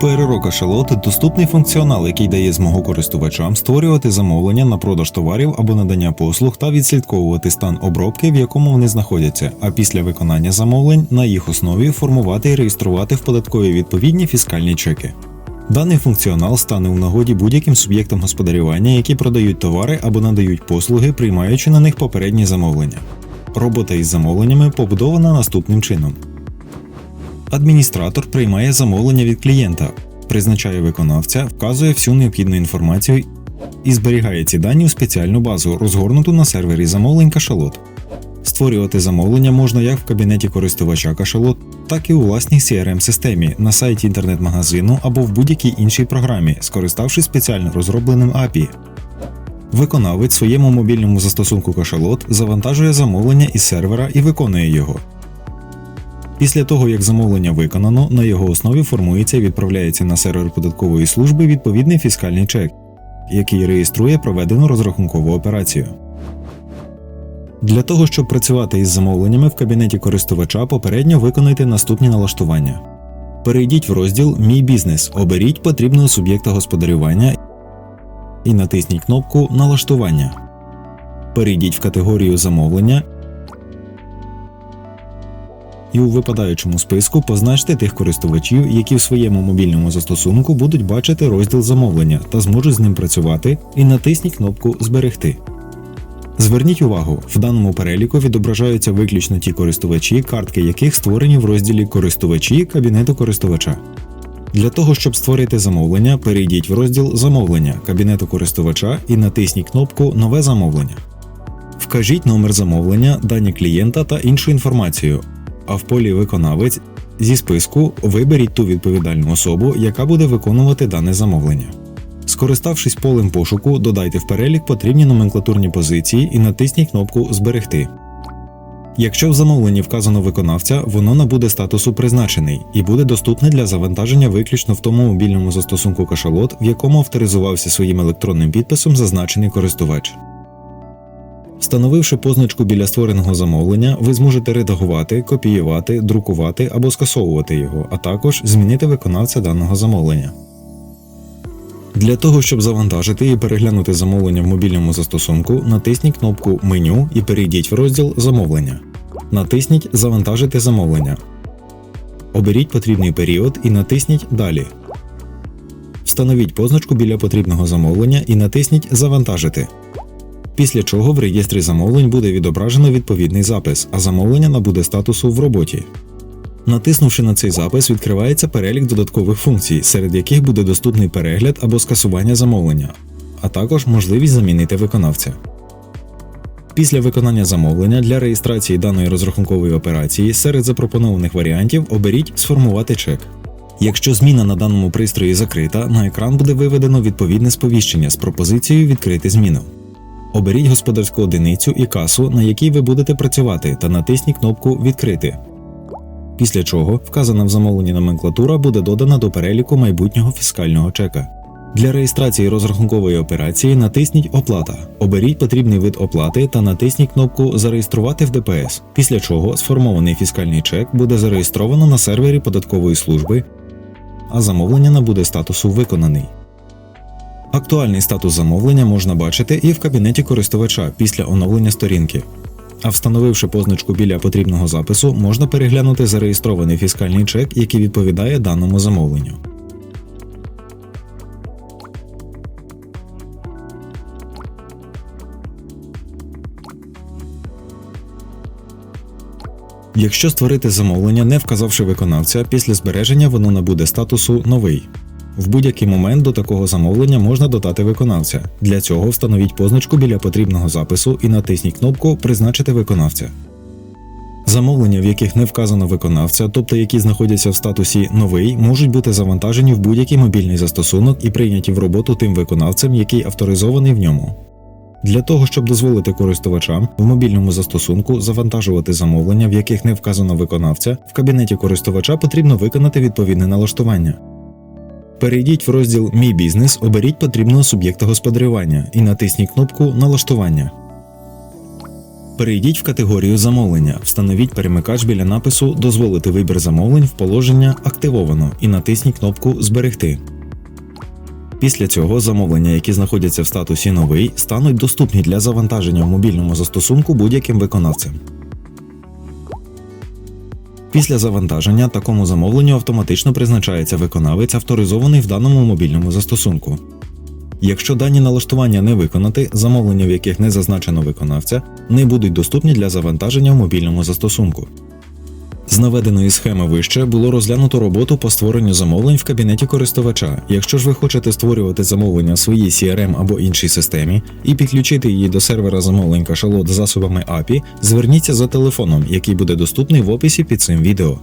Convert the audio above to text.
ПРРО Кашалот доступний функціонал, який дає змогу користувачам створювати замовлення на продаж товарів або надання послуг та відслідковувати стан обробки, в якому вони знаходяться, а після виконання замовлень на їх основі формувати і реєструвати в податкові відповідні фіскальні чеки. Даний функціонал стане у нагоді будь-яким суб'єктам господарювання, які продають товари або надають послуги, приймаючи на них попередні замовлення. Робота із замовленнями побудована наступним чином. Адміністратор приймає замовлення від клієнта, призначає виконавця, вказує всю необхідну інформацію і зберігає ці дані у спеціальну базу, розгорнуту на сервері замовлень кашалот. Створювати замовлення можна як в кабінеті користувача кашалот, так і у власній CRM-системі на сайті інтернет-магазину або в будь-якій іншій програмі, скориставшись спеціально розробленим API. Виконавець своєму мобільному застосунку кашалот завантажує замовлення із сервера і виконує його. Після того, як замовлення виконано, на його основі формується і відправляється на сервер податкової служби відповідний фіскальний чек, який реєструє проведену розрахункову операцію. Для того, щоб працювати із замовленнями в кабінеті користувача, попередньо виконайте наступні налаштування. Перейдіть в розділ Мій бізнес, оберіть потрібного суб'єкта господарювання і натисніть кнопку Налаштування. Перейдіть в категорію замовлення і у випадаючому списку позначте тих користувачів, які в своєму мобільному застосунку будуть бачити розділ замовлення та зможуть з ним працювати, і натисніть кнопку Зберегти. Зверніть увагу, в даному переліку відображаються виключно ті користувачі, картки яких створені в розділі Користувачі кабінету користувача. Для того, щоб створити замовлення, перейдіть в розділ Замовлення кабінету користувача і натисніть кнопку Нове замовлення. Вкажіть номер замовлення, дані клієнта та іншу інформацію, а в полі Виконавець зі списку виберіть ту відповідальну особу, яка буде виконувати дане замовлення. Скориставшись полем пошуку, додайте в перелік потрібні номенклатурні позиції і натисніть кнопку Зберегти. Якщо в замовленні вказано виконавця, воно набуде статусу призначений і буде доступне для завантаження виключно в тому мобільному застосунку кашалот, в якому авторизувався своїм електронним підписом зазначений користувач. Встановивши позначку біля створеного замовлення, ви зможете редагувати, копіювати, друкувати або скасовувати його, а також змінити виконавця даного замовлення. Для того, щоб завантажити і переглянути замовлення в мобільному застосунку, натисніть кнопку Меню і перейдіть в розділ Замовлення. Натисніть Завантажити замовлення. Оберіть потрібний період і натисніть Далі. Встановіть позначку біля потрібного замовлення і натисніть Завантажити. Після чого в реєстрі замовлень буде відображено відповідний запис, а замовлення набуде статусу в роботі. Натиснувши на цей запис, відкривається перелік додаткових функцій, серед яких буде доступний перегляд або скасування замовлення, а також можливість замінити виконавця. Після виконання замовлення для реєстрації даної розрахункової операції серед запропонованих варіантів оберіть Сформувати чек. Якщо зміна на даному пристрої закрита, на екран буде виведено відповідне сповіщення з пропозицією відкрити зміну. Оберіть господарську одиницю і касу, на якій ви будете працювати, та натисніть кнопку Відкрити. Після чого вказана в замовленні номенклатура буде додана до переліку майбутнього фіскального чека. Для реєстрації розрахункової операції натисніть Оплата. Оберіть потрібний вид оплати та натисніть кнопку Зареєструвати в ДПС, після чого сформований фіскальний чек буде зареєстровано на сервері податкової служби, а замовлення набуде статусу Виконаний. Актуальний статус замовлення можна бачити і в кабінеті користувача після оновлення сторінки. А встановивши позначку біля потрібного запису, можна переглянути зареєстрований фіскальний чек, який відповідає даному замовленню. Якщо створити замовлення, не вказавши виконавця, після збереження воно набуде статусу Новий. В будь-який момент до такого замовлення можна додати виконавця. Для цього встановіть позначку біля потрібного запису і натисніть кнопку Призначити виконавця. Замовлення, в яких не вказано виконавця, тобто які знаходяться в статусі Новий, можуть бути завантажені в будь-який мобільний застосунок і прийняті в роботу тим виконавцем, який авторизований в ньому. Для того, щоб дозволити користувачам в мобільному застосунку завантажувати замовлення, в яких не вказано виконавця, в кабінеті користувача потрібно виконати відповідне налаштування. Перейдіть в розділ Мій бізнес, оберіть потрібного суб'єкта господарювання і натисніть кнопку Налаштування. Перейдіть в категорію замовлення, встановіть перемикач біля напису Дозволити вибір замовлень в положення Активовано і натисніть кнопку Зберегти. Після цього замовлення, які знаходяться в статусі Новий, стануть доступні для завантаження в мобільному застосунку будь-яким виконавцем. Після завантаження такому замовленню автоматично призначається виконавець, авторизований в даному мобільному застосунку. Якщо дані налаштування не виконати, замовлення, в яких не зазначено виконавця, не будуть доступні для завантаження в мобільному застосунку. З наведеної схеми вище було розглянуто роботу по створенню замовлень в кабінеті користувача. Якщо ж ви хочете створювати замовлення в своїй CRM або іншій системі і підключити її до сервера замовлень кашалот засобами API, зверніться за телефоном, який буде доступний в описі під цим відео.